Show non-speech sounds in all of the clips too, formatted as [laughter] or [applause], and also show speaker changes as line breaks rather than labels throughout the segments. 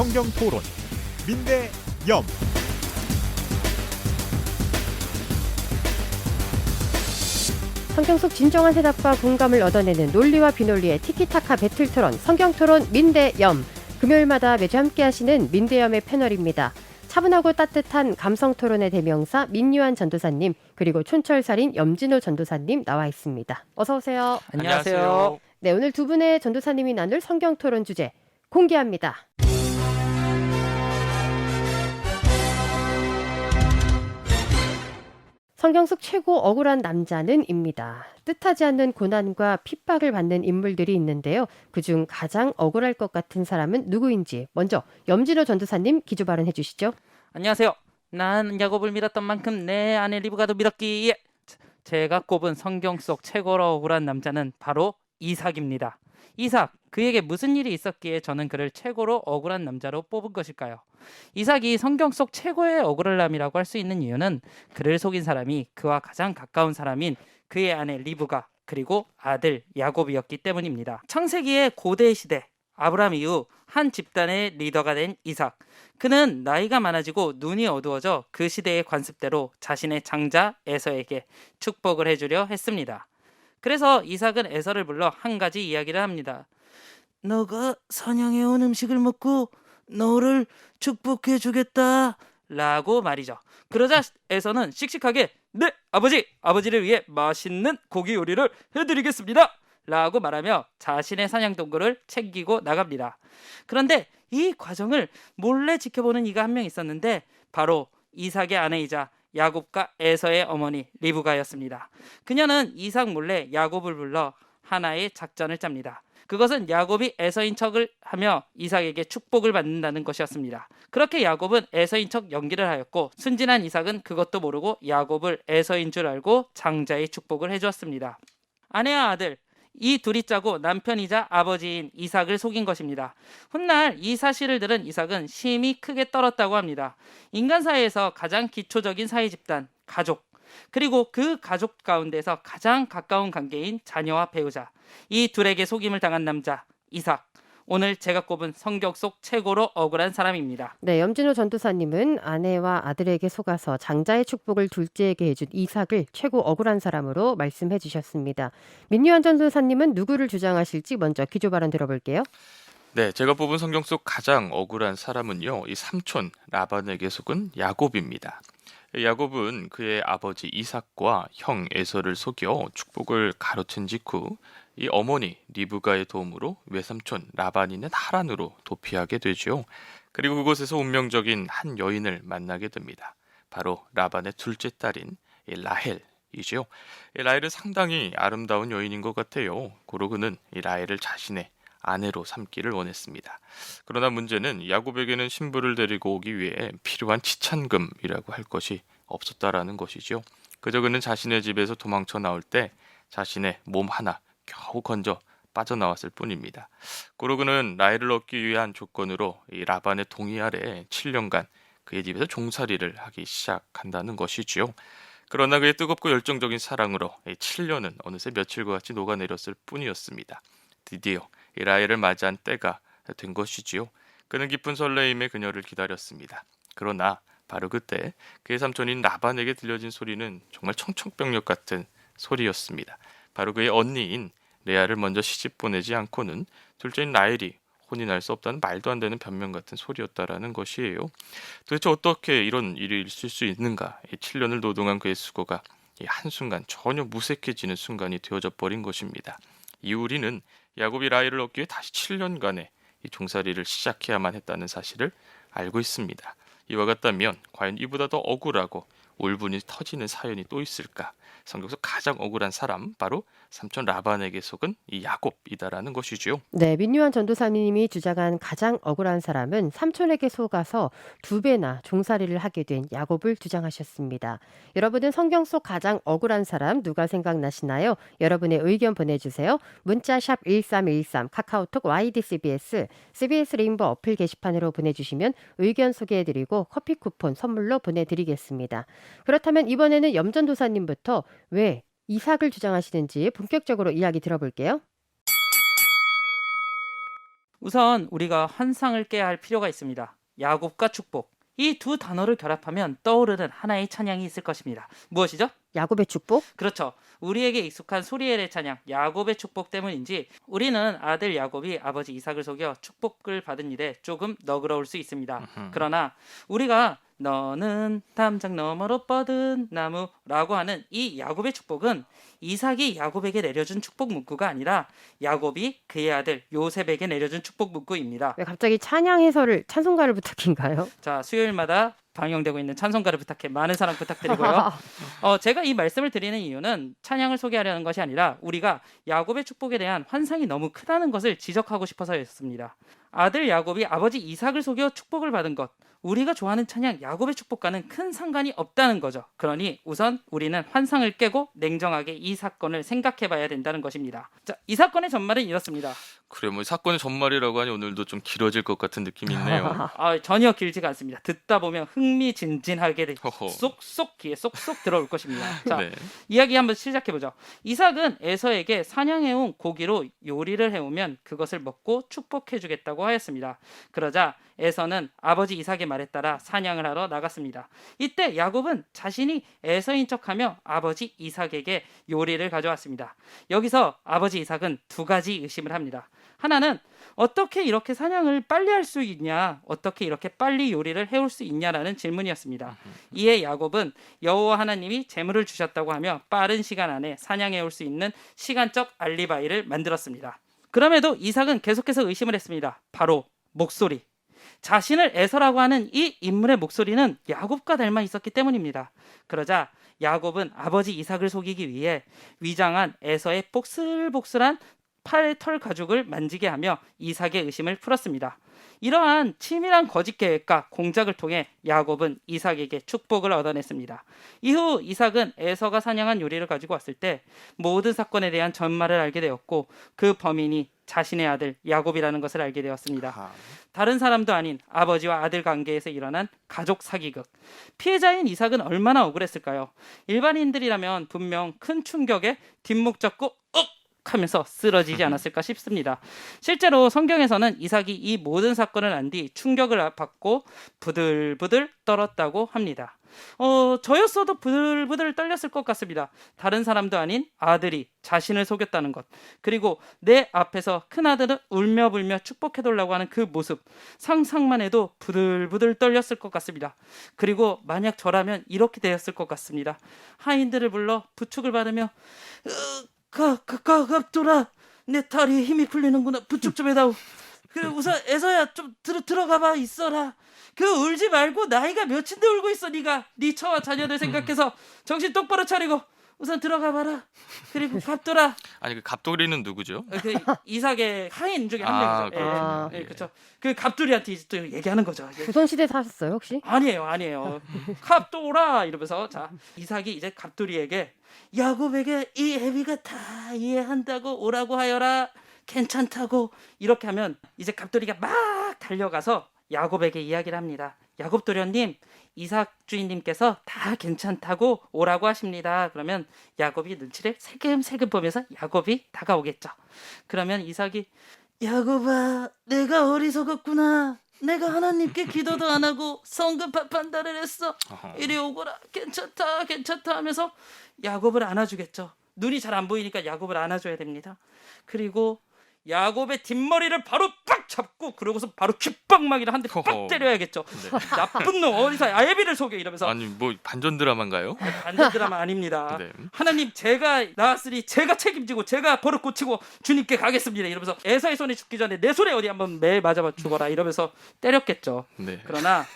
성경 토론 민대 염
성경 속 진정한 해답과 공감을 얻어내는 논리와 비논리의 티키타카 배틀 토론 성경 토론 민대염 금요일마다 매주 함께 하시는 민대염의 패널입니다. 차분하고 따뜻한 감성 토론의 대명사 민유한 전도사님 그리고 촌철살인 염진호 전도사님 나와 있습니다. 어서 오세요.
안녕하세요.
네, 오늘 두 분의 전도사님이 나눌 성경 토론 주제 공개합니다. 성경 속 최고 억울한 남자는입니다. 뜻하지 않는 고난과 핍박을 받는 인물들이 있는데요. 그중 가장 억울할 것 같은 사람은 누구인지 먼저 염진호 전도사님 기조 발언해 주시죠.
안녕하세요. 난 야곱을 믿었던 만큼 내 아내 리브가도 믿었기에 자, 제가 꼽은 성경 속 최고로 억울한 남자는 바로 이삭입니다. 이삭, 그에게 무슨 일이 있었기에 저는 그를 최고로 억울한 남자로 뽑은 것일까요? 이삭이 성경 속 최고의 억울함이라고 할 수 있는 이유는 그를 속인 사람이 그와 가장 가까운 사람인 그의 아내 리브가 그리고 아들 야곱이었기 때문입니다. 창세기의 고대 시대 아브라함 이후 한 집단의 리더가 된 이삭. 그는 나이가 많아지고 눈이 어두워져 그 시대의 관습대로 자신의 장자 에서에게 축복을 해주려 했습니다. 그래서 이삭은 에서를 불러 한 가지 이야기를 합니다. 너가 사냥해 온 음식을 먹고 너를 축복해 주겠다. 라고 말이죠. 그러자 에서는 씩씩하게 네 아버지 아버지를 위해 맛있는 고기 요리를 해드리겠습니다. 라고 말하며 자신의 사냥 동굴을 챙기고 나갑니다. 그런데 이 과정을 몰래 지켜보는 이가 한 명 있었는데 바로 이삭의 아내이자 야곱과 에서의 어머니 리브가였습니다. 그녀는 이삭 몰래 야곱을 불러 하나의 작전을 짭니다. 그것은 야곱이 에서인 척을 하며 이삭에게 축복을 받는다는 것이었습니다. 그렇게 야곱은 에서인 척 연기를 하였고 순진한 이삭은 그것도 모르고 야곱을 에서인 줄 알고 장자의 축복을 해주었습니다. 아내와 아들 이 둘이 짜고 남편이자 아버지인 이삭을 속인 것입니다. 훗날 이 사실을 들은 이삭은 심히 크게 떨었다고 합니다. 인간 사회에서 가장 기초적인 사회 집단, 가족, 그리고 그 가족 가운데서 가장 가까운 관계인 자녀와 배우자, 이 둘에게 속임을 당한 남자, 이삭. 오늘 제가 꼽은 성경 속 최고로 억울한 사람입니다.
네, 염진호 전도사님은 아내와 아들에게 속아서 장자의 축복을 둘째에게 해준 이삭을 최고 억울한 사람으로 말씀해 주셨습니다. 민유한 전도사님은 누구를 주장하실지 먼저 기조 발언 들어볼게요.
네, 제가 뽑은 성경 속 가장 억울한 사람은요, 이 삼촌 라반에게 속은 야곱입니다. 야곱은 그의 아버지 이삭과 형 에서를 속여 축복을 가로챈 직후 이 어머니 리브가의 도움으로 외삼촌 라반이는 하란으로 도피하게 되죠. 그리고 그곳에서 운명적인 한 여인을 만나게 됩니다. 바로 라반의 둘째 딸인. 이 라헬은 상당히 아름다운 여인인 것 같아요. 고로 그는 이 라헬을 자신의 아내로 삼기를 원했습니다. 그러나 문제는 야곱에게는 신부를 데리고 오기 위해 필요한 지찬금이라고 할 것이 없었다라는 것이죠. 그저 그는 자신의 집에서 도망쳐 나올 때 자신의 몸 하나 겨우 건져 빠져나왔을 뿐입니다. 고로 그는 라헬을 얻기 위한 조건으로 이 라반의 동의 아래 7년간 그의 집에서 종살이를 하기 시작한다는 것이지요. 그러나 그의 뜨겁고 열정적인 사랑으로 7년은 어느새 며칠과 같이 녹아내렸을 뿐이었습니다. 드디어 이 라헬을 맞이한 때가 된 것이지요. 그는 기쁜 설레임에 그녀를 기다렸습니다. 그러나 바로 그때 그의 삼촌인 라반에게 들려진 소리는 정말 청청병력 같은 소리였습니다. 바로 그의 언니인 레아를 먼저 시집 보내지 않고는 둘째인 라헬이 혼이 날 수 없다는 말도 안 되는 변명 같은 소리였다라는 것이에요. 도대체 어떻게 이런 일이 있을 수 있는가? 이 7년을 노동한 그의 수고가 이 한순간 전혀 무색해지는 순간이 되어져 버린 것입니다. 이우리는 야곱이 라헬을 얻기 위해 다시 7년간의 이 종살이를 시작해야만 했다는 사실을 알고 있습니다. 이와 같다면 과연 이보다 더 억울하고 울분이 터지는 사연이 또 있을까? 성경에서 가장 억울한 사람 바로 삼촌 라반에게 속은 이 야곱이다라는 것이지요.
네, 민유한 전도사님이 주장한 가장 억울한 사람은 삼촌에게 속아서 두 배나 종살이를 하게 된 야곱을 주장하셨습니다. 여러분은 성경 속 가장 억울한 사람 누가 생각나시나요? 여러분의 의견 보내주세요. 문자 샵 1313, 카카오톡 YDCBS, CBS 레인보 어플 게시판으로 보내주시면 의견 소개해드리고 커피 쿠폰 선물로 보내드리겠습니다. 그렇다면 이번에는 염전도사님부터 왜 이삭을 주장하시는지 본격적으로 이야기 들어볼게요.
우선 우리가 환상을 깨야 할 필요가 있습니다. 야곱과 축복. 이 두 단어를 결합하면 떠오르는 하나의 찬양이 있을 것입니다. 무엇이죠?
야곱의 축복?
그렇죠. 우리에게 익숙한 소리엘의 찬양, 야곱의 축복 때문인지 우리는 아들 야곱이 아버지 이삭을 속여 축복을 받은 일에 조금 너그러울 수 있습니다.
음흠.
그러나 우리가 너는 담장 너머로 뻗은 나무라고 하는 이 야곱의 축복은 이삭이 야곱에게 내려준 축복 문구가 아니라 야곱이 그의 아들 요셉에게 내려준 축복 문구입니다.
왜 갑자기 찬양 해설을 찬송가를 부탁인가요?
자, 수요일마다 방영되고 있는 찬송가를 부탁해 많은 사랑 부탁드리고요. [laughs] 어, 제가 이 말씀을 드리는 이유는 찬양을 소개하려는 것이 아니라 우리가 야곱의 축복에 대한 환상이 너무 크다는 것을 지적하고 싶어서였습니다. 아들 야곱이 아버지 이삭을 속여 축복을 받은 것, 우리가 좋아하는 찬양 야곱의 축복과는 큰 상관이 없다는 거죠. 그러니 우선 우리는 환상을 깨고 냉정하게 이 사건을 생각해 봐야 된다는 것입니다. 자, 이 사건의 전말은 이렇습니다.
그래 뭐 사건의 전말이라고 하니 오늘도 좀 길어질 것 같은 느낌이 있네요. [laughs]
아, 전혀 길지가 않습니다. 듣다 보면 흥미진진하게 돼-
허허.
쏙쏙 귀에 쏙쏙 들어올 것입니다. 자,
네.
이야기 한번 시작해 보죠. 이삭은 에서에게 사냥해 온 고기로 요리를 해 오면 그것을 먹고 축복해 주겠다고 하였습니다. 그러자 에서는 아버지 이삭의 말에 따라 사냥을 하러 나갔습니다. 이때 야곱은 자신이 에서인 척하며 아버지 이삭에게 요리를 가져왔습니다. 여기서 아버지 이삭은 두 가지 의심을 합니다. 하나는 어떻게 이렇게 사냥을 빨리 할 수 있냐, 어떻게 이렇게 빨리 요리를 해올 수 있냐라는 질문이었습니다. 이에 야곱은 여호와 하나님이 재물을 주셨다고 하며 빠른 시간 안에 사냥해 올 수 있는 시간적 알리바이를 만들었습니다. 그럼에도 이삭은 계속해서 의심을 했습니다. 바로 목소리. 자신을 에서라고 하는 이 인물의 목소리는 야곱과 닮아 있었기 때문입니다. 그러자 야곱은 아버지 이삭을 속이기 위해 위장한 에서의 복슬복슬한 팔의 털 가죽을 만지게 하며 이삭의 의심을 풀었습니다. 이러한 치밀한 거짓 계획과 공작을 통해 야곱은 이삭에게 축복을 얻어냈습니다. 이후 이삭은 에서가 사냥한 요리를 가지고 왔을 때 모든 사건에 대한 전말을 알게 되었고 그 범인이 자신의 아들 야곱이라는 것을 알게 되었습니다. 다른 사람도 아닌 아버지와 아들 관계에서 일어난 가족 사기극. 피해자인 이삭은 얼마나 억울했을까요? 일반인들이라면 분명 큰 충격에 뒷목 잡고 억 하면서 쓰러지지 않았을까 싶습니다. 실제로 성경에서는 이삭이 이 모든 사건을 안 뒤 충격을 받고 부들부들 떨었다고 합니다. 어, 저였어도 부들부들 떨렸을 것 같습니다. 다른 사람도 아닌 아들이 자신을 속였다는 것. 그리고 내 앞에서 큰아들은 울며 불며 축복해달라고 하는 그 모습. 상상만 해도 부들부들 떨렸을 것 같습니다. 그리고 만약 저라면 이렇게 되었을 것 같습니다. 하인들을 불러 부축을 받으며 으, 가, 가, 가, 갑돌아. 내 다리에 힘이 풀리는구나. 부축 좀 해다오. 그 우선 에서야 좀 들어 들어가봐 있어라. 그 울지 말고 나이가 몇인데 울고 있어 네가 네 처와 자녀들 생각해서 정신 똑바로 차리고 우선 들어가 봐라. 그리고 갑돌아. [laughs]
아니 그 갑돌이는 누구죠?
어, 그 이삭의 하인 중에 한
아,
명이죠. 예,
그렇군요.
예,
예.
그렇죠. 그 갑돌이한테 이제 또 얘기하는 거죠. 이제
조선시대 사셨어요 혹시?
아니에요, 아니에요. 갑돌아 이러면서 자 이삭이 이제 갑돌이에게 야곱에게 이 애비가 다 이해한다고 오라고 하여라 괜찮다고 이렇게 하면 이제 갑돌이가 막 달려가서 야곱에게 이야기를 합니다. 야곱 도련님 이삭 주인님께서 다 괜찮다고 오라고 하십니다. 그러면 야곱이 눈치를 세금세금 보면서 야곱이 다가오겠죠. 그러면 이삭이 야곱아 내가 어리석었구나. 내가 하나님께 기도도 안 하고 성급한 판단을 했어. 이리 오거라. 괜찮다, 괜찮다 하면서 야곱을 안아주겠죠. 눈이 잘 안 보이니까 야곱을 안아줘야 됩니다. 그리고 야곱의 뒷머리를 바로 빡 잡고 그러고서 바로 귓방망이를 한 대 빡. 때려야겠죠.
네. [laughs]
나쁜 놈 어디서 아예비를 속여 이러면서
아니 뭐 반전 드라마인가요?
반전 드라마 아닙니다. [laughs]
네.
하나님 제가 나왔으니 제가 책임지고 제가 버릇 고치고 주님께 가겠습니다. 이러면서 에사의 손에 죽기 전에 내 손에 어디 한번 매 맞아봐 죽어라 이러면서 때렸겠죠.
네.
그러나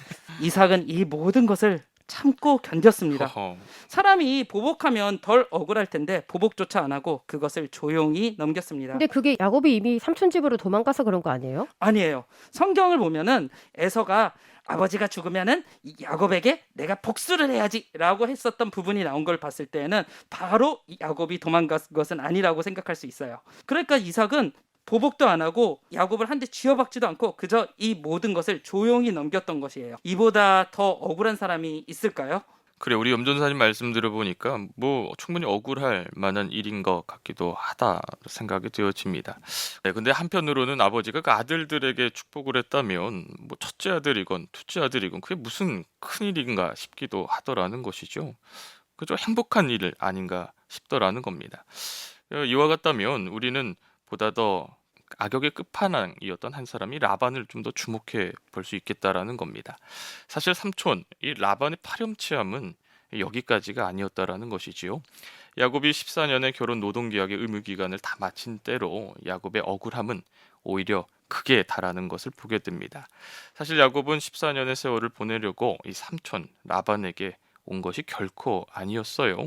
이삭은 이 모든 것을 참고 견뎠습니다.
허허.
사람이 보복하면 덜 억울할 텐데 보복조차 안 하고 그것을 조용히 넘겼습니다.
근데 그게 야곱이 이미 삼촌 집으로 도망가서 그런 거 아니에요?
아니에요. 성경을 보면은 에서가 아버지가 죽으면은 이 야곱에게 내가 복수를 해야지라고 했었던 부분이 나온 걸 봤을 때에는 바로 이 야곱이 도망간 것은 아니라고 생각할 수 있어요. 그러니까 이삭은 보복도 안 하고 야곱을 한 대 쥐어박지도 않고 그저 이 모든 것을 조용히 넘겼던 것이에요. 이보다 더 억울한 사람이 있을까요?
그래 우리 염전사님 말씀 들어보니까 뭐 충분히 억울할 만한 일인 것 같기도 하다 생각이 되어집니다. 네, 근데 한편으로는 아버지가 그 아들들에게 축복을 했다면 뭐 첫째 아들이건 둘째 아들이건 그게 무슨 큰 일인가 싶기도 하더라는 것이죠. 그저 행복한 일 아닌가 싶더라는 겁니다. 어, 이와 같다면 우리는 보다 더 악역의 끝판왕이었던 한 사람이 라반을 좀 더 주목해 볼 수 있겠다라는 겁니다. 사실 삼촌 이 라반의 파렴치함은 여기까지가 아니었다라는 것이지요. 야곱이 14년의 결혼 노동 계약의 의무 기간을 다 마친 때로 야곱의 억울함은 오히려 크게 달하는 것을 보게 됩니다. 사실 야곱은 14년의 세월을 보내려고 이 삼촌 라반에게 온 것이 결코 아니었어요.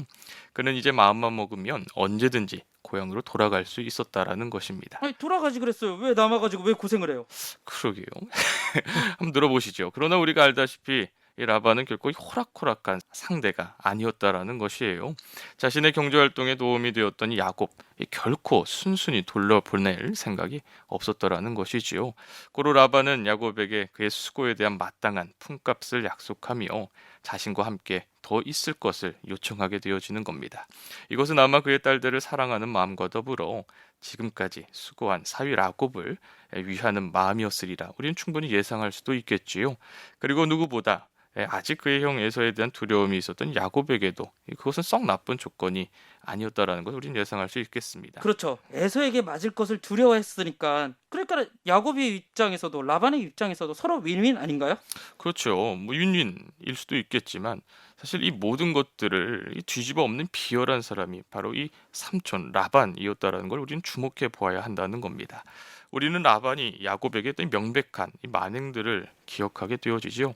그는 이제 마음만 먹으면 언제든지 고향으로 돌아갈 수 있었다라는 것입니다.
아니 돌아가지 그랬어요. 왜 남아가지고 왜 고생을 해요?
그러게요. [laughs] 한번 들어보시죠. 그러나 우리가 알다시피 이 라반은 결코 호락호락한 상대가 아니었다라는 것이에요. 자신의 경제 활동에 도움이 되었던 이 야곱, 이 결코 순순히 돌려보낼 생각이 없었더라는 것이지요. 고로 라반은 야곱에게 그의 수고에 대한 마땅한 품값을 약속하며 자신과 함께 더 있을 것을 요청하게 되어지는 겁니다. 이것은 아마 그의 딸들을 사랑하는 마음과 더불어 지금까지 수고한 사위 라곱을 위하는 마음이었으리라 우리는 충분히 예상할 수도 있겠지요. 그리고 누구보다 아직 그의 형 에서에 대한 두려움이 있었던 야곱에게도 그것은 썩 나쁜 조건이 아니었다라는 것을 우리는 예상할 수 있겠습니다.
그렇죠. 에서에게 맞을 것을 두려워했으니까. 그러니까 야곱의 입장에서도 라반의 입장에서도 서로 윈윈 아닌가요?
그렇죠. 뭐 윈윈일 수도 있겠지만 사실 이 모든 것들을 이 뒤집어 엎는 비열한 사람이 바로 이 삼촌 라반이었다라는 걸 우리는 주목해 보아야 한다는 겁니다. 우리는 라반이 야곱에게 했던 명백한 이 만행들을 기억하게 되어지지요.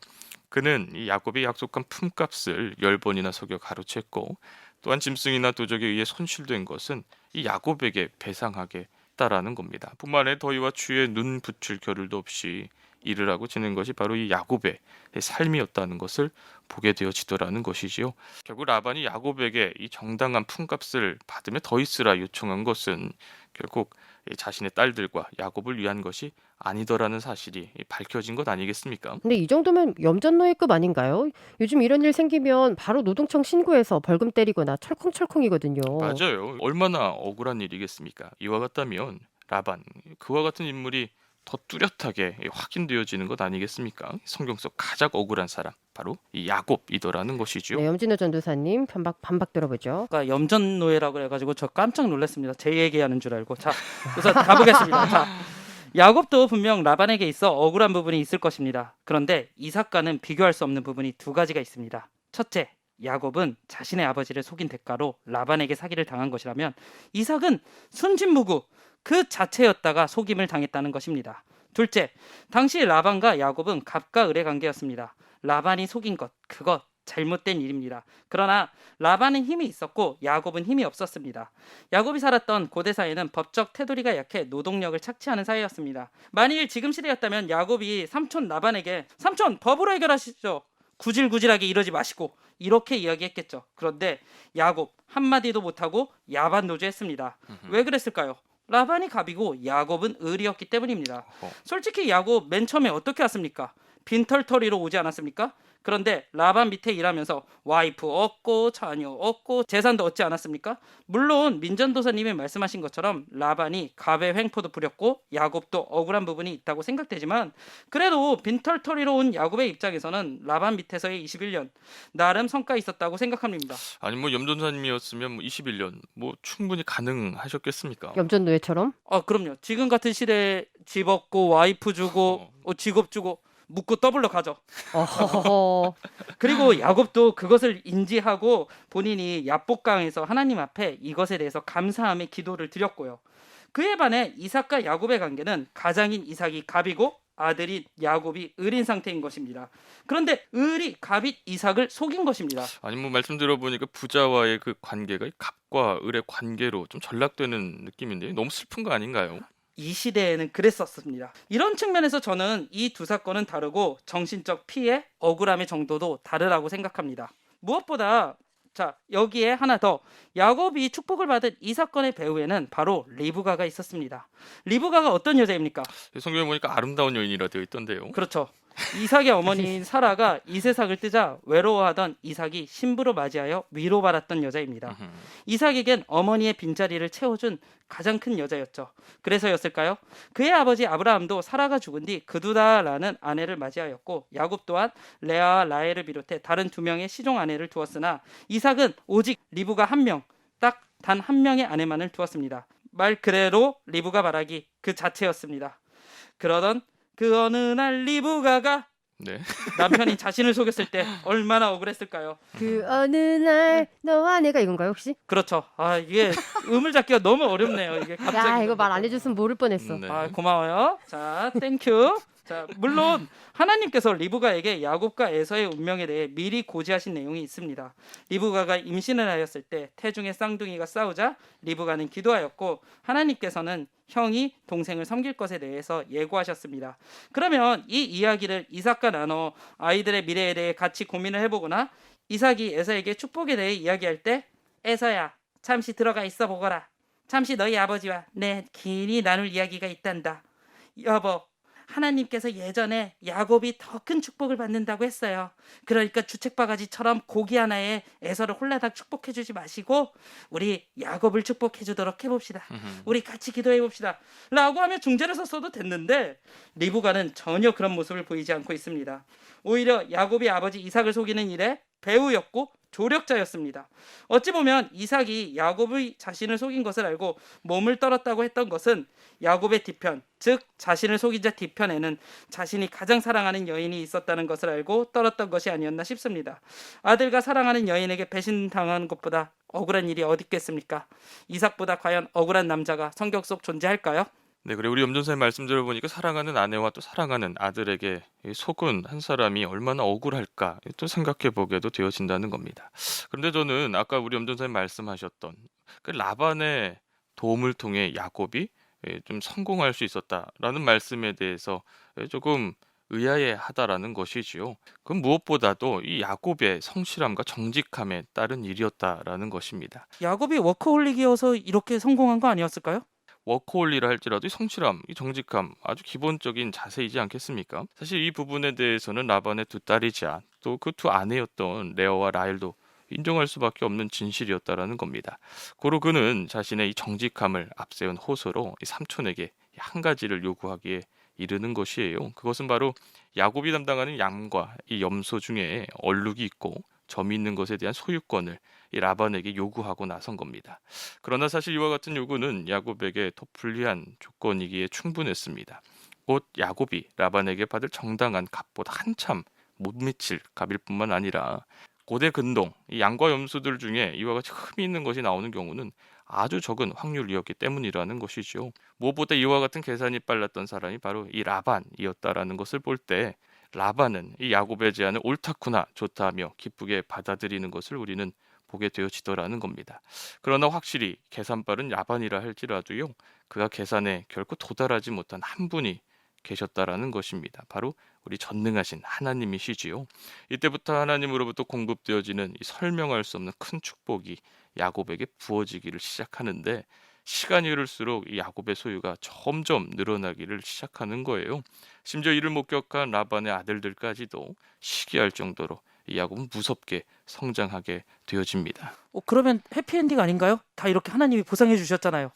그는 이 야곱이 약속한 품값을 열 번이나 속여 가로챘고 또한 짐승이나 도적에 의해 손실된 것은 이 야곱에게 배상하게 했다라는 겁니다. 뿐만 아니라 더위와 추위에 눈 붙일 겨를도 없이 일을 하고 지낸 것이 바로 이 야곱의 삶이었다는 것을 보게 되어지더라는 것이지요. 결국 라반이 야곱에게 이 정당한 품값을 받으며 더 있으라 요청한 것은 결국 이 자신의 딸들과 야곱을 위한 것이 아니더라는 사실이 밝혀진 것 아니겠습니까?
근데 이 정도면 염전노예급 아닌가요? 요즘 이런 일 생기면 바로 노동청 신고해서 벌금 때리거나 철컹철컹이거든요.
맞아요. 얼마나 억울한 일이겠습니까? 이와 같다면 라반 그와 같은 인물이 더 뚜렷하게 확인되어지는 것 아니겠습니까? 성경 속 가장 억울한 사람 바로 이 야곱이더라는 것이죠.
네, 염진호 전도사님 반박 반박 들어보죠.
아까 염전 노예라고 해가지고 저 깜짝 놀랐습니다. 제 얘기하는 줄 알고. 자, 우선 가보겠습니다. 자, 야곱도 분명 라반에게 있어 억울한 부분이 있을 것입니다. 그런데 이삭과는 비교할 수 없는 부분이 두 가지가 있습니다. 첫째, 야곱은 자신의 아버지를 속인 대가로 라반에게 사기를 당한 것이라면 이삭은 순진무구 그 자체였다가 속임을 당했다는 것입니다. 둘째, 당시 라반과 야곱은 갑과 을의 관계였습니다. 라반이 속인 것, 그것 잘못된 일입니다. 그러나 라반은 힘이 있었고 야곱은 힘이 없었습니다. 야곱이 살았던 고대 사회는 법적 테두리가 약해 노동력을 착취하는 사회였습니다. 만일 지금 시대였다면 야곱이 삼촌 라반에게 삼촌 법으로 해결하시죠. 구질구질하게 이러지 마시고 이렇게 이야기했겠죠. 그런데 야곱 한마디도 못하고 야반 노조했습니다. 왜 그랬을까요? 라반이 갑이고 야곱은 을이었기 때문입니다.
어,
솔직히 야곱 맨 처음에 어떻게 왔습니까? 빈털터리로 오지 않았습니까? 그런데 라반 밑에 일하면서 와이프 얻고 자녀 얻고 재산도 얻지 않았습니까? 물론 민전도사님이 말씀하신 것처럼 라반이 갑의 횡포도 부렸고 야곱도 억울한 부분이 있다고 생각되지만 그래도 빈털터리로 온 야곱의 입장에서는 라반 밑에서의 21년 나름 성과 있었다고 생각합니다.
아니 뭐 염전사님이었으면 뭐 21년 뭐 충분히 가능하셨겠습니까?
염전노예처럼
아 그럼요. 지금 같은 시대에 집 얻고 와이프 주고 어, 직업 주고 묻고 더블로 가죠.
어허허. [laughs]
그리고 야곱도 그것을 인지하고 본인이 야복강에서 하나님 앞에 이것에 대해서 감사함의 기도를 드렸고요. 그에 반해 이삭과 야곱의 관계는 가장인 이삭이 갑이고 아들인 야곱이 을인 상태인 것입니다. 그런데 을이 갑이 이삭을 속인 것입니다.
아니 뭐 말씀 들어보니까 부자와의 그 관계가 이 갑과 을의 관계로 좀 전락되는 느낌인데 너무 슬픈 거 아닌가요?
이 시대에는 그랬었습니다. 이런 측면에서 저는 이 두 사건은 다르고 정신적 피해, 억울함의 정도도 다르라고 생각합니다. 무엇보다 자 여기에 하나 더 야곱이 축복을 받은 이 사건의 배후에는 바로 리브가가 있었습니다. 리브가가 어떤 여자입니까?
성경에 보니까 아름다운 여인이라 되어 있던데요.
그렇죠. 이삭의 어머니인 사라가 이세삭을 뜨자 외로워하던 이삭이 신부로 맞이하여 위로받았던 여자입니다. 이삭에겐 어머니의 빈자리를 채워준 가장 큰 여자였죠. 그래서였을까요? 그의 아버지 아브라함도 사라가 죽은 뒤 그두다라는 아내를 맞이하였고 야곱 또한 레아와 라헬을 비롯해 다른 두 명의 시종 아내를 두었으나 이삭은 오직 리브가 한 명, 딱 단 한 명의 아내만을 두었습니다. 말 그대로 리브가 말하기 그 자체였습니다. 그러던 그 어느 날 리브가가
네. [laughs]
남편이 자신을 속였을 때 얼마나 억울했을까요?
그 어느 날 너와 내가 이건가요 혹시?
그렇죠. 아 이게 음을 잡기가 너무 어렵네요. 이게 갑자기.
야 이거 말 안 해줬으면 모를 뻔했어.
네.
아 고마워요. 자, 땡큐. 자, 물론 하나님께서 리브가에게 야곱과 에서의 운명에 대해 미리 고지하신 내용이 있습니다. 리브가가 임신을 하였을 때 태중의 쌍둥이가 싸우자 리브가는 기도하였고 하나님께서는 형이 동생을 섬길 것에 대해서 예고하셨습니다. 그러면 이 이야기를 이삭과 나눠 아이들의 미래에 대해 같이 고민을 해보거나 이삭이 에서에게 축복에 대해 이야기할 때 에서야 잠시 들어가 있어 보거라. 잠시 너희 아버지와 내 길이 나눌 이야기가 있단다. 여보, 하나님께서 예전에 야곱이 더 큰 축복을 받는다고 했어요. 그러니까 주책바가지처럼 고기 하나에 에서를 홀라당 축복해 주지 마시고 우리 야곱을 축복해 주도록 해봅시다.
음흠.
우리 같이 기도해 봅시다. 라고 하면 중재를 섰어도 됐는데 리브가는 전혀 그런 모습을 보이지 않고 있습니다. 오히려 야곱이 아버지 이삭을 속이는 일에 배우였고 조력자였습니다. 어찌 보면 이삭이 야곱의 자신을 속인 것을 알고 몸을 떨었다고 했던 것은 야곱의 뒤편, 즉 자신을 속인 자 뒤편에는 자신이 가장 사랑하는 여인이 있었다는 것을 알고 떨었던 것이 아니었나 싶습니다. 아들과 사랑하는 여인에게 배신당한 것보다 억울한 일이 어디 있겠습니까? 이삭보다 과연 억울한 남자가 성경 속 존재할까요?
네, 그리고 우리 염전사의 말씀 들어보니까 사랑하는 아내와 또 사랑하는 아들에게 이 속은 한 사람이 얼마나 억울할까 또 생각해 보게도 되어진다는 겁니다. 그런데 저는 아까 우리 염전사님 말씀하셨던 그 라반의 도움을 통해 야곱이 예, 좀 성공할 수 있었다라는 말씀에 대해서 예, 조금 의아해하다라는 것이지요. 그건 무엇보다도 이 야곱의 성실함과 정직함에 따른 일이었다라는 것입니다.
야곱이 워커홀릭이어서 이렇게 성공한 거 아니었을까요?
워커홀리라 할지라도 이 성실함, 이 정직함 아주 기본적인 자세이지 않겠습니까? 사실 이 부분에 대해서는 라반의 두 딸이자 또 그 두 아내였던 레어와 라헬도 인정할 수밖에 없는 진실이었다라는 겁니다. 고로 그는 자신의 이 정직함을 앞세운 호소로 이 삼촌에게 한 가지를 요구하기에 이르는 것이에요. 그것은 바로 야곱이 담당하는 양과 이 염소 중에 얼룩이 있고 점이 있는 것에 대한 소유권을 이 라반에게 요구하고 나선 겁니다. 그러나 사실 이와 같은 요구는 야곱에게 더 불리한 조건이기에 충분했습니다. 곧 야곱이 라반에게 받을 정당한 값보다 한참 못 미칠 값일 뿐만 아니라 고대 근동 이 양과 염소들 중에 이와 같이 흠이 있는 것이 나오는 경우는 아주 적은 확률이었기 때문이라는 것이죠. 무엇보다 이와 같은 계산이 빨랐던 사람이 바로 이 라반이었다라는 것을 볼 때 라반은 이 야곱의 제안을 옳다구나 좋다하며 기쁘게 받아들이는 것을 우리는 보게 되어지더라는 겁니다. 그러나 확실히 계산 빠른 라반이라 할지라도요, 그가 계산에 결코 도달하지 못한 한 분이 계셨다라는 것입니다. 바로 우리 전능하신 하나님이시지요. 이때부터 하나님으로부터 공급되어지는 이 설명할 수 없는 큰 축복이 야곱에게 부어지기를 시작하는데 시간이 흐를수록 이 야곱의 소유가 점점 늘어나기를 시작하는 거예요. 심지어 이를 목격한 라반의 아들들까지도 시기할 정도로 이 야곱은 무섭게 성장하게 되어집니다.
어, 그러면 해피엔딩 아닌가요? 다 이렇게 하나님이 보상해 주셨잖아요.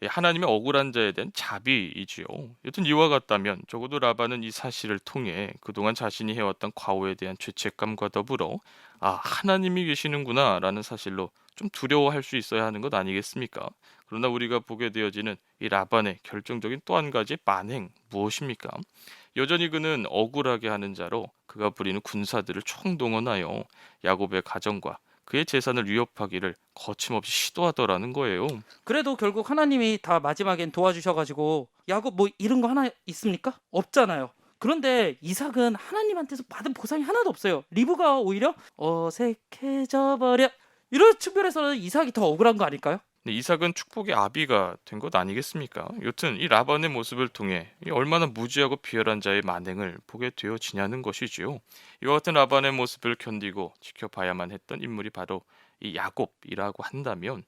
이 하나님의 억울한 자에 대한 자비이지요. 여튼 이와 같다면 적어도 라반은 이 사실을 통해 그동안 자신이 해왔던 과오에 대한 죄책감과 더불어 아 하나님이 계시는구나라는 사실로 좀 두려워할 수 있어야 하는 것 아니겠습니까? 그러나 우리가 보게 되어지는 이 라반의 결정적인 또 한 가지 만행 무엇입니까? 여전히 그는 억울하게 하는 자로 그가 부리는 군사들을 총동원하여 야곱의 가정과 그의 재산을 위협하기를 거침없이 시도하더라는 거예요.
그래도 결국 하나님이 다 마지막엔 도와주셔가지고 야곱 뭐 이런 거 하나 있습니까? 없잖아요. 그런데 이삭은 하나님한테서 받은 보상이 하나도 없어요. 리브가 오히려 어색해져 버려. 이런 측면에서는 이삭이 더 억울한 거 아닐까요?
네, 이삭은 축복의 아비가 된 것 아니겠습니까? 여튼 이 라반의 모습을 통해 이 얼마나 무지하고 비열한 자의 만행을 보게 되어지냐는 것이지요. 이와 같은 라반의 모습을 견디고 지켜봐야만 했던 인물이 바로 이 야곱이라고 한다면 이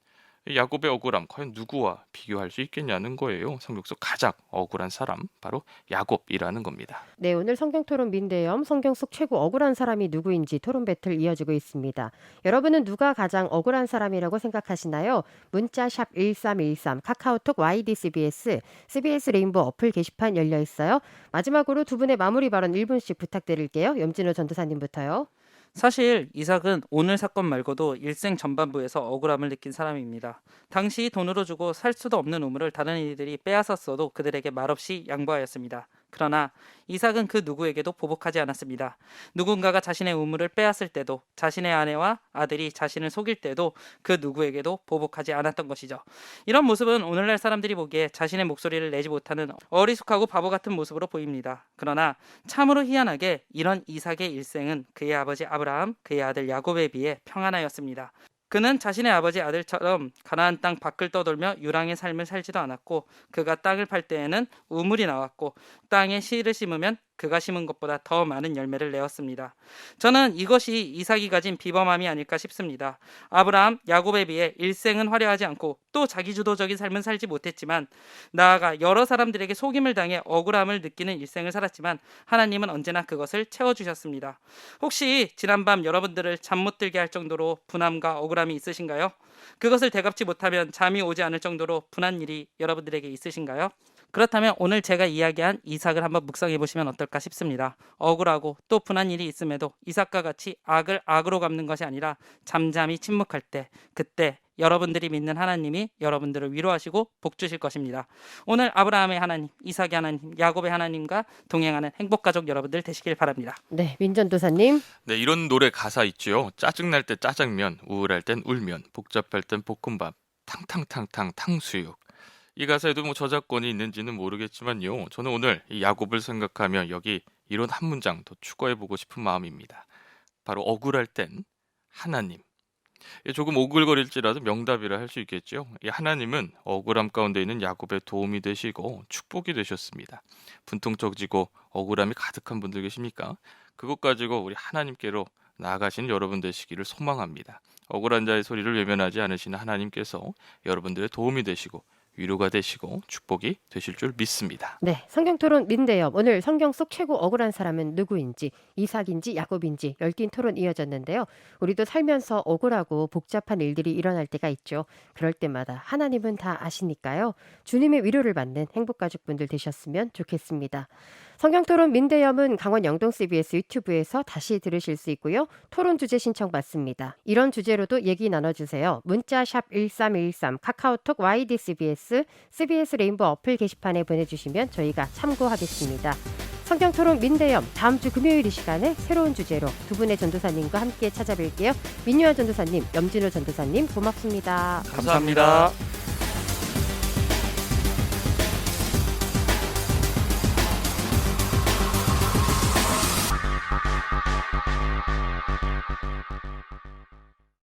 야곱의 억울함 과연 누구와 비교할 수 있겠냐는 거예요. 성경 속 가장 억울한 사람 바로 야곱이라는 겁니다.
네, 오늘 성경 토론 민대염 성경 속 최고 억울한 사람이 누구인지 토론 배틀 이어지고 있습니다. 여러분은 누가 가장 억울한 사람이라고 생각하시나요? 문자 샵 1313 카카오톡 YDCBS CBS 레인보 어플 게시판 열려 있어요. 마지막으로 두 분의 마무리 발언 1분씩 부탁드릴게요. 염진호 전도사님부터요.
사실 이삭은 오늘 사건 말고도 일생 전반부에서 억울함을 느낀 사람입니다. 당시 돈으로 주고 살 수도 없는 우물을 다른 이들이 빼앗았어도 그들에게 말없이 양보하였습니다. 그러나 이삭은 그 누구에게도 보복하지 않았습니다. 누군가가 자신의 우물을 빼앗을 때도 자신의 아내와 아들이 자신을 속일 때도 그 누구에게도 보복하지 않았던 것이죠. 이런 모습은 오늘날 사람들이 보기에 자신의 목소리를 내지 못하는 어리숙하고 바보 같은 모습으로 보입니다. 그러나 참으로 희한하게 이런 이삭의 일생은 그의 아버지 아브라함, 그의 아들 야곱에 비해 평안하였습니다. 그는 자신의 아버지 아들처럼 가나안 땅 밖을 떠돌며 유랑의 삶을 살지도 않았고 그가 땅을 팔 때에는 우물이 나왔고 땅에 씨를 심으면 그가 심은 것보다 더 많은 열매를 내었습니다. 저는 이것이 이삭이 가진 비범함이 아닐까 싶습니다. 아브라함, 야곱에 비해 일생은 화려하지 않고 또 자기주도적인 삶은 살지 못했지만 나아가 여러 사람들에게 속임을 당해 억울함을 느끼는 일생을 살았지만 하나님은 언제나 그것을 채워주셨습니다. 혹시 지난밤 여러분들을 잠 못 들게 할 정도로 분함과 억울함이 있으신가요? 그것을 되갚지 못하면 잠이 오지 않을 정도로 분한 일이 여러분들에게 있으신가요? 그렇다면 오늘 제가 이야기한 이삭을 한번 묵상해 보시면 어떨까 싶습니다. 억울하고 또 분한 일이 있음에도 이삭과 같이 악을 악으로 갚는 것이 아니라 잠잠히 침묵할 때 그때 여러분들이 믿는 하나님이 여러분들을 위로하시고 복 주실 것입니다. 오늘 아브라함의 하나님, 이삭의 하나님, 야곱의 하나님과 동행하는 행복 가족 여러분들 되시길 바랍니다.
네, 민전도사님.
네, 이런 노래 가사 있죠. 짜증 날 때 짜장면, 우울할 땐 울면, 복잡할 땐 볶음밥, 탕탕탕탕 탕수육. 이 가사에도 뭐 저작권이 있는지는 모르겠지만요. 저는 오늘 이 야곱을 생각하며 여기 이런 한 문장 더 추가해 보고 싶은 마음입니다. 바로 억울할 땐 하나님. 예, 조금 오글거릴지라도 명답이라 할 수 있겠죠. 이 하나님은 억울함 가운데 있는 야곱의 도움이 되시고 축복이 되셨습니다. 분통적지고 억울함이 가득한 분들 계십니까? 그것 가지고 우리 하나님께로 나아가시는 여러분 되시기를 소망합니다. 억울한 자의 소리를 외면하지 않으시는 하나님께서 여러분들의 도움이 되시고 위로가 되시고 축복이 되실 줄 믿습니다.
네, 성경 토론 민대엽. 오늘 성경 속 최고 억울한 사람은 누구인지, 이삭인지 야곱인지 열띤 토론 이어졌는데요. 우리도 살면서 억울하고 복잡한 일들이 일어날 때가 있죠. 그럴 때마다 하나님은 다 아시니까요. 주님의 위로를 받는 행복 가족분들 되셨으면 좋겠습니다. 성경 토론 민대염은 강원 영동 CBS 유튜브에서 다시 들으실 수 있고요. 토론 주제 신청 받습니다. 이런 주제로도 얘기 나눠주세요. 문자 샵1313 카카오톡 YDCBS CBS 레인보 어플 게시판에 보내주시면 저희가 참고하겠습니다. 성경 토론 민대염 다음 주 금요일 이 시간에 새로운 주제로 두 분의 전도사님과 함께 찾아뵐게요. 민유아 전도사님, 염진호 전도사님 고맙습니다.
감사합니다.